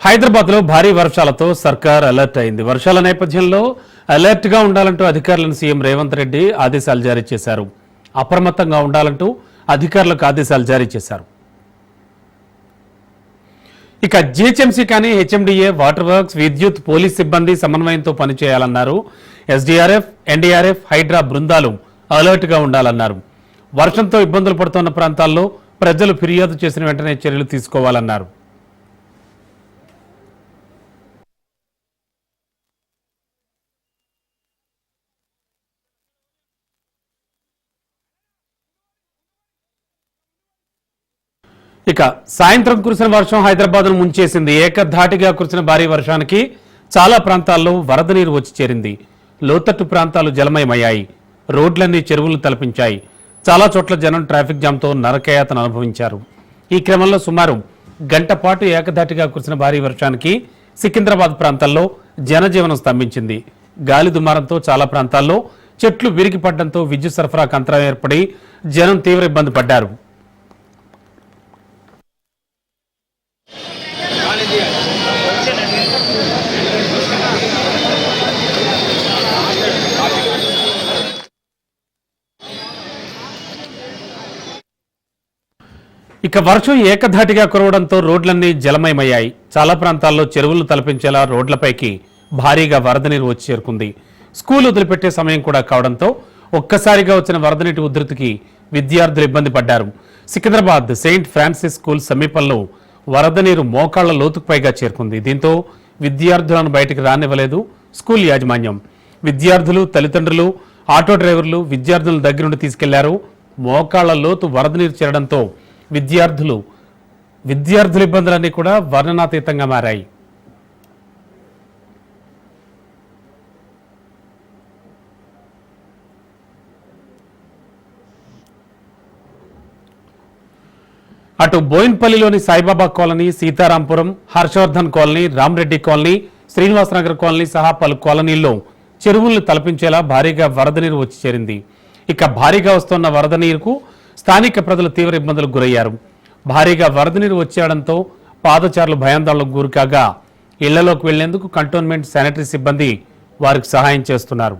హైదరాబాద్లో భారీ వర్షాలతో సర్కార్ అలర్ట్ అయింది. వర్షాల నేపథ్యంలో అలర్ట్గా ఉండాలంటూ అధికారులను సీఎం రేవంత్ రెడ్డి ఆదేశాలు జారీ చేశారు. అప్రమత్తంగా ఉండాలంటూ అధికారులకు ఆదేశాలు జారీ చేశారు. ఇక జిహెచ్ఎంసీ కానీ హెచ్ఎండిఏ వాటర్ వర్క్స్ విద్యుత్ పోలీస్ సిబ్బంది సమన్వయంతో పనిచేయాలన్నారు. ఎస్డీఆర్ఎఫ్ ఎన్డీఆర్ఎఫ్ హైడ్రా బృందాలు అలర్ట్గా ఉండాలన్నారు. వర్షంతో ఇబ్బందులు పడుతున్న ప్రాంతాల్లో ప్రజలు ఫిర్యాదు చేసిన వెంటనే చర్యలు తీసుకోవాలన్నారు. ఇక సాయంత్రం కురిసిన వర్షం హైదరాబాద్ను ముంచేసింది. ఏకధాటిగా కురిసిన భారీ వర్షానికి చాలా ప్రాంతాల్లో వరద నీరు వచ్చి చేరింది. లోతట్టు ప్రాంతాలు జలమయమయ్యాయి. రోడ్లన్నీ చెరువులు తలపించాయి. చాలా చోట్ల జనం ట్రాఫిక్ జామ్తో నరకయాతను అనుభవించారు. ఈ క్రమంలో సుమారు గంట పాటు ఏకధాటిగా కురిసిన భారీ వర్షానికి సికింద్రాబాద్ ప్రాంతాల్లో జనజీవనం స్తంభించింది. గాలి దుమారంతో చాలా ప్రాంతాల్లో చెట్లు విరిగిపడడంతో విద్యుత్ సరఫరాకు అంతరం ఏర్పడి జనం తీవ్ర ఇబ్బంది పడ్డారు. ఇక వర్షం ఏకధాటిగా కురవడంతో రోడ్లన్నీ జలమయమయ్యాయి. చాలా ప్రాంతాల్లో చెరువులు తలపించేలా రోడ్లపైకి భారీగా వరద నీరు వచ్చి చేరుకుంది. స్కూల్ వదిలిపెట్టే సమయం కూడా కావడంతో ఒక్కసారిగా వచ్చిన వరద నీటి ఉధృతికి విద్యార్థులు ఇబ్బంది పడ్డారు. సికింద్రాబాద్ సెయింట్ ఫ్రాన్సిస్ స్కూల్ సమీపంలో వరద నీరు మోకాళ్ళ లోతుకు పైగా చేరుకుంది. దీంతో విద్యార్థులను బయటికి రానివ్వలేదు స్కూల్ యాజమాన్యం. విద్యార్థులు తల్లిదండ్రులు ఆటో డ్రైవర్లు విద్యార్థులను దగ్గరుండి తీసుకెళ్ళారు. మోకాళ్ళ లోతు వరద నీరు చేరడంతో విద్యార్థులు విద్యార్థుల ఇబ్బందులన్నీ కూడా వర్ణనాతీతంగా మారాయి. అటు బోయిన్పల్లిలోని Saibaba colony Sitarampuram Harshavardhan colony Ramareddy colony Srinivasanagar colony సహా పలు కాలనీల్లో చెరువులను తలపించేలా భారీగా వరద నీరు వచ్చి చేరింది. ఇక భారీగా వస్తున్న వరద నీరుకు స్థానిక ప్రజలు తీవ్ర ఇబ్బందులకు గురయ్యారు. భారీగా వరద నీరు వచ్చేయడంతో పాదచారులు భయాందోళనకు గురికాగా ఇళ్ళలోకి వెళ్ళేందుకు కంటోన్మెంట్ శానిటరీ సిబ్బంది వారికి సహాయం చేస్తున్నారు.